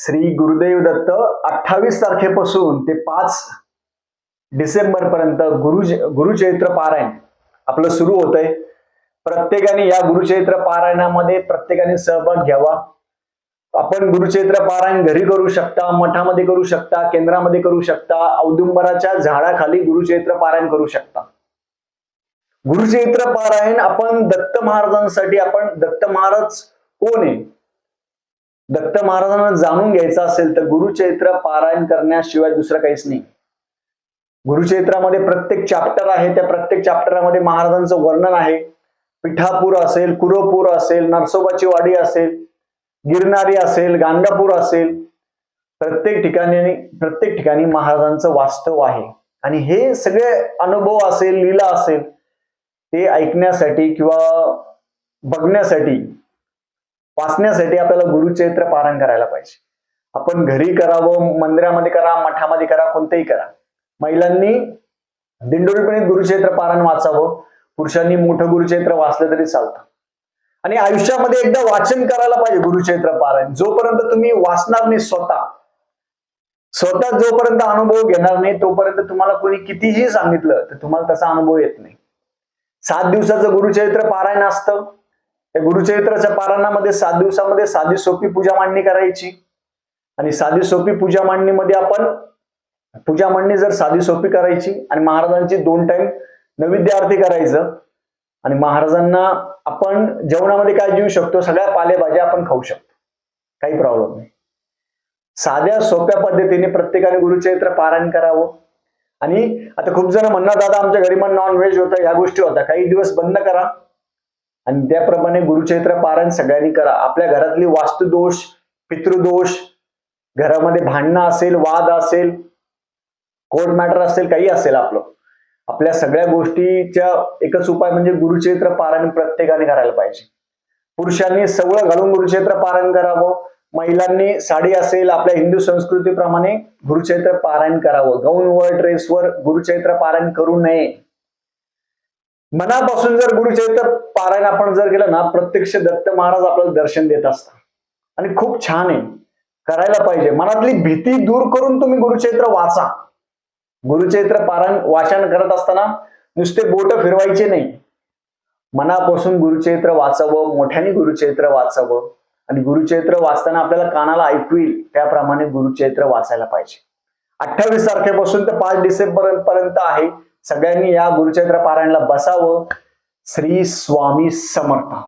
श्री गुरुदेव दत्त अठ्ठावीस तारखेपासून ते पाच डिसेंबर पर्यंत गुरु गुरुचैत्र पारायण आपलं सुरू होतंय. प्रत्येकाने या गुरुचैत्र पारायणामध्ये प्रत्येकाने सहभाग घ्यावा. आपण गुरुचैत्र पारायण घरी करू शकता मठामध्ये करू शकता केंद्रामध्ये करू शकता औदुंबराच्या झाडाखाली गुरुचैत्र पारायण करू शकता. गुरुचैत्र पारायण आपण दत्त महाराजांसाठी आपण दत्त महाराज कोण आहे? दत्त महाराजांना जाणून घ्यायचं असेल तर गुरुचैत्र पारायण करण्याशिवाय दुसरं काहीच नाही. गुरुचैत्रामध्ये प्रत्येक चॅप्टर आहे त्या प्रत्येक चॅप्टरमध्ये महाराजांचं वर्णन आहे. पिठापूर असेल कुरोपूर असेल नरसोबाची वाडी असेल गिरणारी असेल गाणगापूर असेल प्रत्येक ठिकाणी प्रत्येक ठिकाणी महाराजांचं वास्तव आहे. आणि हे सगळे अनुभव असेल लीला असेल ते ऐकण्यासाठी किंवा बघण्यासाठी वाचण्यासाठी आपल्याला गुरुचरित्र पारायण करायला पाहिजे. आपण घरी करावं मंदिरामध्ये करा मठामध्ये करा कोणतेही करा. महिलांनी दिंडोरीपणे गुरुचरित्र पारण वाचावं. पुरुषांनी मोठं गुरुचरित्र वाचलं तरी चालतं. आणि आयुष्यामध्ये एकदा वाचन करायला पाहिजे गुरुचरित्र पारायण. जोपर्यंत तुम्ही वाचणार नाही स्वतः स्वतः जोपर्यंत अनुभव घेणार नाही तोपर्यंत तुम्हाला कोणी कितीही सांगितलं तर तुम्हाला तसा अनुभव येत नाही. सात दिवसाचं गुरुचरित्र पारायण असतं. त्या गुरुचरित्राच्या पारायणामध्ये सात दिवसामध्ये साधी सोपी पूजा मांडणी करायची. आणि साधी सोपी पूजा मांडणीमध्ये आपण पूजा मांडणी जर साधी सोपी करायची आणि महाराजांची दोन टाइम नैवेद्य आरती करायचं आणि महाराजांना आपण जेवणामध्ये काय देऊ शकतो? सगळ्या पालेभाज्या आपण खाऊ शकतो. काही प्रॉब्लेम नाही. साध्या सोप्या पद्धतीने प्रत्येकाने गुरुचरित्र पारायण करावं. आणि आता खूप जण म्हणणार दादा आमच्या घरी मग नॉन व्हेज होतं. ह्या गोष्टी होत्या काही दिवस बंद करा. आणि त्याप्रमाणे गुरुचरित्र पारायण सगळ्यांनी करा. आपल्या घरातली वास्तुदोष पितृदोष घरामध्ये भांडणं असेल वाद असेल कोर्ट मॅटर असेल काही असेल आपलं. आपल्या सगळ्या गोष्टीच्या एकच उपाय म्हणजे गुरुचरित्र पारायण प्रत्येकाने करायला पाहिजे. पुरुषांनी सवळं घालून गुरुचरित्र पारायण करावं. महिलांनी साडी असेल आपल्या हिंदू संस्कृतीप्रमाणे गुरुचरित्र पारायण करावं. गाऊनवर ड्रेसवर गुरुचरित्र पारायण करू नये. मनापासून जर गुरुचरित्र पारायण आपण जर केलं ना प्रत्यक्ष दत्त महाराज आपल्याला दर्शन देत असतात. आणि खूप छान आहे. करायला पाहिजे. मनातली भीती दूर करून तुम्ही गुरुचरित्र वाचा. गुरुचरित्र पारायण वाचन करत असताना नुसते बोट फिरवायचे नाही. मनापासून गुरुचरित्र वाचावं मोठ्याने गुरुचरित्र वाचावं. आणि गुरुचरित्र वाचताना आपल्याला कानाला ऐकू येईल त्याप्रमाणे गुरुचरित्र वाचायला पाहिजे. अठ्ठावीस तारखेपासून ते पाच डिसेंबर पर्यंत आहे. सगळ्यांनी या गुरुचैत्र पारायणला बसावं. श्री स्वामी समर्थ.